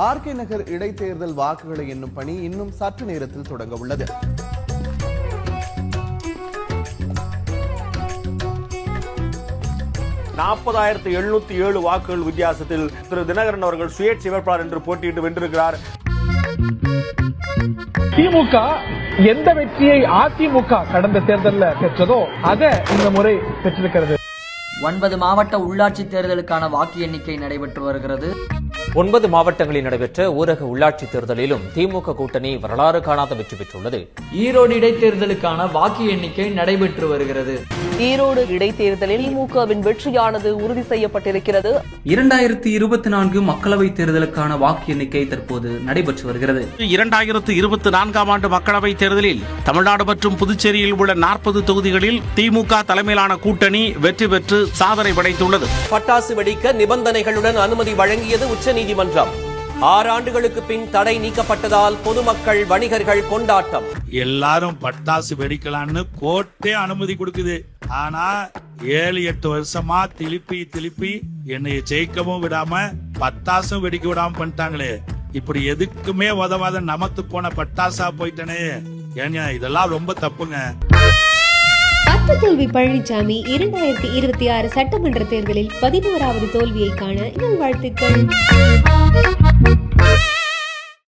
RK நகர் இடைத்தேர்தல் வாக்குகளை எண்ணும் பணி இன்னும் சற்று நேரத்தில் தொடங்க உள்ளது. நாற்பதாயிரத்து எழுநூத்தி ஏழு வாக்குகள் வித்தியாசத்தில் திரு தினகரன் அவர்கள் சுயேட்சை வேட்பாளர் என்று போட்டியிட்டு வென்றிருக்கிறார். திமுக எந்த வெற்றியை அதிமுக கடந்த தேர்தலில் பெற்றதோ அதை இந்த முறை பெற்றிருக்கிறது. ஒன்பது மாவட்ட உள்ளாட்சி தேர்தலுக்கான வாக்கு எண்ணிக்கை நடைபெற்று வருகிறது. ஒன்பது மாவட்டங்களில் நடைபெற்ற ஊரக உள்ளாட்சி தேர்தலிலும் திமுக கூட்டணி வரலாறு காணாத வெற்றி பெற்றுள்ளது. ஈரோடு இடைத்தேர்தலுக்கான வாக்கு எண்ணிக்கை நடைபெற்று வருகிறது. ஈரோடு இடைத்தேர்தலில் திமுகவின் வெற்றியானது உறுதி செய்யப்பட்டிருக்கிறது. இரண்டாயிரத்தி இருபத்தி நான்கு மக்களவை தேர்தலுக்கான வாக்கு எண்ணிக்கை தற்போது நடைபெற்று வருகிறது. இரண்டாயிரத்து இருபத்தி நான்காம் ஆண்டு மக்களவைத் தேர்தலில் தமிழ்நாடு மற்றும் புதுச்சேரியில் உள்ள நாற்பது தொகுதிகளில் திமுக தலைமையிலான கூட்டணி வெற்றி பெற்று சாதனை படைத்துள்ளது. பட்டாசு வெடிக்க நிபந்தனைகளுடன் அனுமதி வழங்கியது உச்சநீதிமன்றம். ஆறு ஆண்டுகளுக்கு பின் தடை நீக்கப்பட்டதால் பொதுமக்கள் வணிகர்கள் கொண்டாட்டம். எல்லாரும் பட்டாசு வெடிக்கலாம்னு கோர்ட்டே அனுமதி கொடுக்குது. ஆனா ஏழு எட்டு வருஷமா திருப்பி திருப்பி என்னைய ஜெயிக்கவும் விடாம பட்டாசும் வெடிக்க விடாம பண்ணிட்டாங்களே. இப்படி எதுக்குமே உதவாத நமத்து போன பட்டாசா போயிட்டனே. ஏங்க இதெல்லாம் ரொம்ப தப்புங்க. தோல்வி பழனிசாமி இரண்டாயிரத்தி இருபத்தி ஆறு சட்டமன்ற தேர்தலில் பதினோராவது தோல்வியை காண வாழ்த்துக்கள்